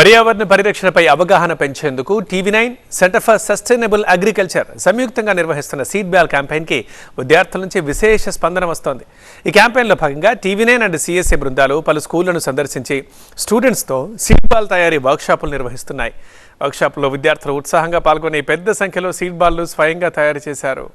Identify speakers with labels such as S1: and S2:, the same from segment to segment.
S1: పర్యావరణ పరిరక్షణపై అవగాహన పెంచేందుకు TV nine centre for sustainable agriculture సంయుక్తంగా నిర్వహిస్తున్న సీడ్ బ్యాల్ క్యాంపెయిన్కి విద్యార్థుల నుంచి విశేష స్పందన వస్తోంది. ఈ క్యాంపెయిన్లో భాగంగా టీవీ నైన్ అండ్ సిఎస్ఏ బృందాలు పలు స్కూళ్ళను సందర్శించి స్టూడెంట్స్తో సీడ్ బాల్ తయారీ వర్క్షాపులు నిర్వహిస్తున్నాయి. వర్క్షాపుల్లో విద్యార్థులు ఉత్సాహంగా పాల్గొని పెద్ద సంఖ్యలో సీడ్ బాల్లు స్వయంగా తయారు చేశారు.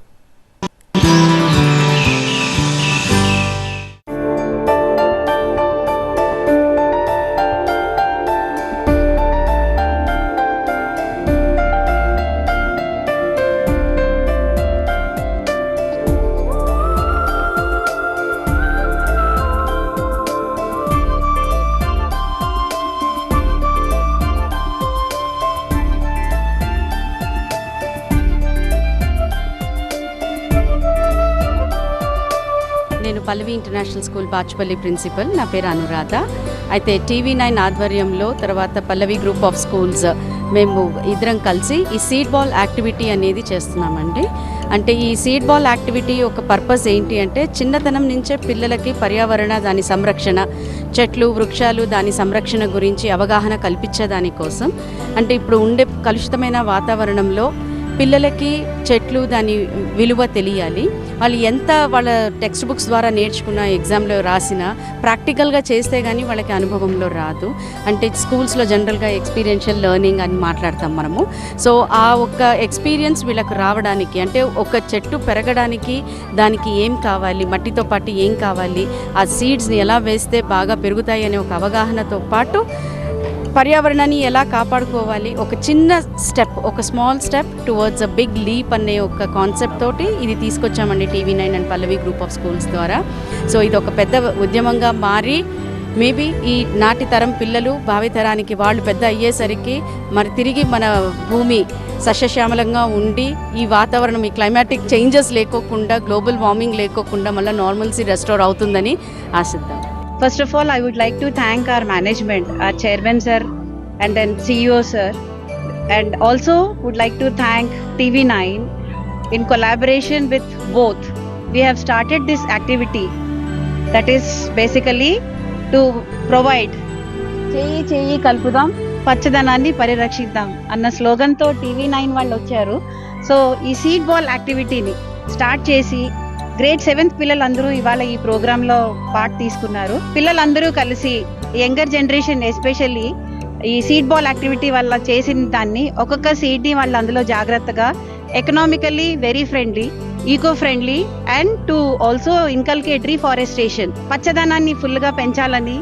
S2: Pallavi international school Bachupally principal. నా పేరు అనురాధ. అయితే టీవీ నైన్ ఆధ్వర్యంలో తర్వాత పల్లవి గ్రూప్ ఆఫ్ స్కూల్స్ మేము ఇద్దరం కలిసి ఈ సీడ్ బాల్ యాక్టివిటీ అనేది చేస్తున్నామండి. అంటే ఈ సీడ్ బాల్ యాక్టివిటీ ఒక పర్పస్ ఏంటి అంటే చిన్నతనం నుంచే పిల్లలకి పర్యావరణ దాని సంరక్షణ చెట్లు వృక్షాలు దాని సంరక్షణ గురించి అవగాహన కల్పించేదాని కోసం అంటే ఇప్పుడు ఉండే కలుషితమైన వాతావరణంలో పిల్లలకి చెట్లు దాని విలువ తెలియాలి. వాళ్ళు ఎంత వాళ్ళ టెక్స్ట్ బుక్స్ ద్వారా నేర్చుకున్న ఎగ్జామ్లో రాసిన ప్రాక్టికల్గా చేస్తే కానీ వాళ్ళకి అనుభవంలో రాదు. అంటే స్కూల్స్లో జనరల్గా ఎక్స్పీరియన్షియల్ లెర్నింగ్ అని మాట్లాడతాం మనము. సో ఆ ఒక్క ఎక్స్పీరియన్స్ వీళ్ళకి రావడానికి అంటే ఒక చెట్టు పెరగడానికి దానికి ఏం కావాలి మట్టితో పాటు ఏం కావాలి ఆ సీడ్స్ని ఎలా వేస్తే బాగా పెరుగుతాయి అనే ఒక అవగాహనతో పాటు పర్యావరణాన్ని ఎలా కాపాడుకోవాలి? ఒక చిన్న స్టెప్ ఒక small step towards a big leap అనే ఒక కాన్సెప్ట్ తోటి ఇది తీసుకొచ్చామండి TV nine and Pallavi group of schools ద్వారా. సో ఇది ఒక పెద్ద ఉద్యమంగా మారి మేబీ ఈ నాటి తరం పిల్లలు భావితరానికి వాళ్ళు పెద్ద అయ్యేసరికి మరి తిరిగి మన భూమి సస్యశ్యామలంగా ఉండి ఈ వాతావరణం ఈ క్లైమాటిక్ చేంజెస్ లేకోకుండా గ్లోబల్ వార్మింగ్ లేకోకుండా మళ్ళీ నార్మల్సీ రెస్టోర్ అవుతుందని ఆశిద్దాం.
S3: First of all I would like to thank our management ఆ chairman sir and then CEO sir and also would like to thank TV nine in collaboration with both we have started this activity that is basically to provide చెయ్యి చెయ్యి కలుపుదాం పచ్చదనాన్ని పరిరక్షిద్దాం అన్న స్లోగన్తో TV nine వాళ్ళు వచ్చారు. So ఈ seed ball యాక్టివిటీని start చేసి grade seventh పిల్లలందరూ ఇవాళ ఈ ప్రోగ్రాంలో పార్ట్ తీసుకున్నారు. పిల్లలందరూ కలిసి యంగర్ జనరేషన్ ఎస్పెషల్లీ ఈ సీడ్ బాల్ యాక్టివిటీ వల్ల చేసిన దాన్ని ఒక్కొక్క సీడ్ని వాళ్ళు అందులో జాగ్రత్తగా economically very friendly eco friendly and to also inculcate reforestation పచ్చదనాన్ని ఫుల్గా పెంచాలని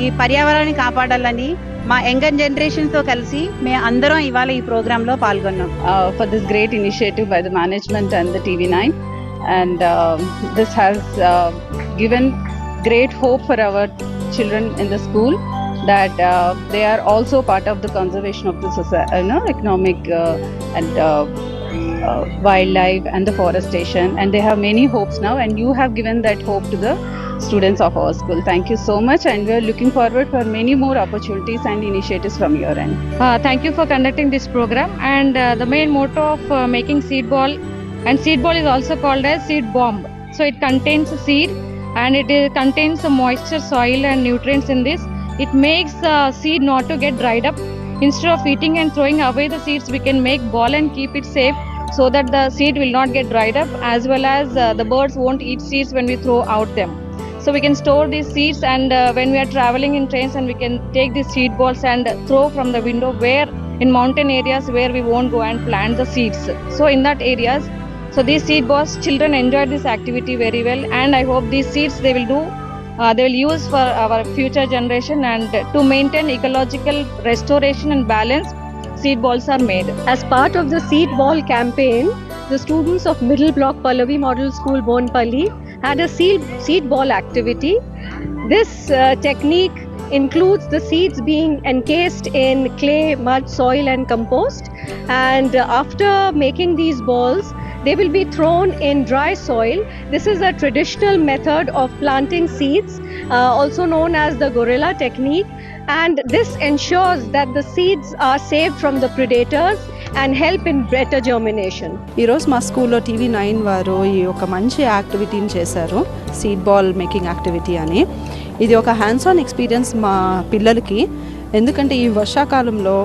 S3: ఈ పర్యావరణాన్ని కాపాడాలని మా యంగర్ జనరేషన్తో కలిసి మేము అందరం ఇవాళ ఈ ప్రోగ్రామ్లో పాల్గొన్నాం
S4: for this great initiative by the management and the TV nine And um this has uh, given great hope for our children in the school that uh, they are also part of the conservation of the society, you know, economic uh, and uh, uh, wildlife and the forestation. And they have many hopes now, and you have given that hope to the students of our school. Thank you so much, and we are looking forward for many more opportunities and initiatives from your end.
S5: Uh, thank you for conducting this program and uh, the main motto of making seed ball and seed ball is also called as seed bomb. So it contains seed and it is, contains some moisture soil and nutrients in this. It makes the seed not to get dried up. Instead of eating and throwing away the seeds we can make ball and keep it safe so that the seed will not get dried up as well as uh, the birds won't eat seeds when we throw out them. So we can store these seeds and uh, when we are traveling in trains and we can take these seed balls and throw from the window where in mountain areas where we won't go and plant the seeds. So in that areas so these seed balls children enjoyed this activity very well and i hope these seeds they will do uh, they will use for our future generation and to maintain ecological restoration and balance seed balls are made
S6: As part of the seed ball campaign, the students of Middle Block Pallavi Model School Bonpalli had a seed, seed ball activity. This uh, technique includes the seeds being encased in clay, mud, soil, and compost. And uh, after making these balls, they will be thrown in dry soil. This is a traditional method of planting seeds, uh, also known as the gorilla technique. And this ensures that the seeds are saved from the predators and help in better germination.
S7: ఈరోజు మా స్కూల్లో TV nine వారు ఈ ఒక మంచి యాక్టివిటీని చేశారు seed ball making activity అని ఇది ఒక హ్యాండ్స్ ఆన్ ఎక్స్పీరియన్స్ మా పిల్లలకి ఎందుకంటే ఈ వర్షాకాలంలో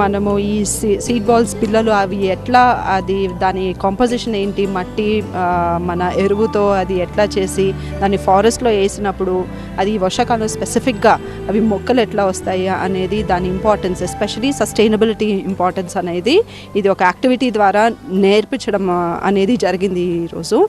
S7: మనము ఈ సీ సీడ్ బాల్స్ పిల్లలు అవి ఎట్లా అది దాని కాంపోజిషన్ ఏంటి మట్టి మన ఎరువుతో అది ఎట్లా చేసి దాన్ని ఫారెస్ట్లో వేసినప్పుడు అది వర్షాకాలం స్పెసిఫిక్గా అవి మొక్కలు ఎట్లా వస్తాయి అనేది దాని ఇంపార్టెన్స్ ఎస్పెషలీ సస్టైనబిలిటీ ఇంపార్టెన్స్ అనేది ఇది ఒక యాక్టివిటీ ద్వారా నేర్పించడం అనేది జరిగింది ఈరోజు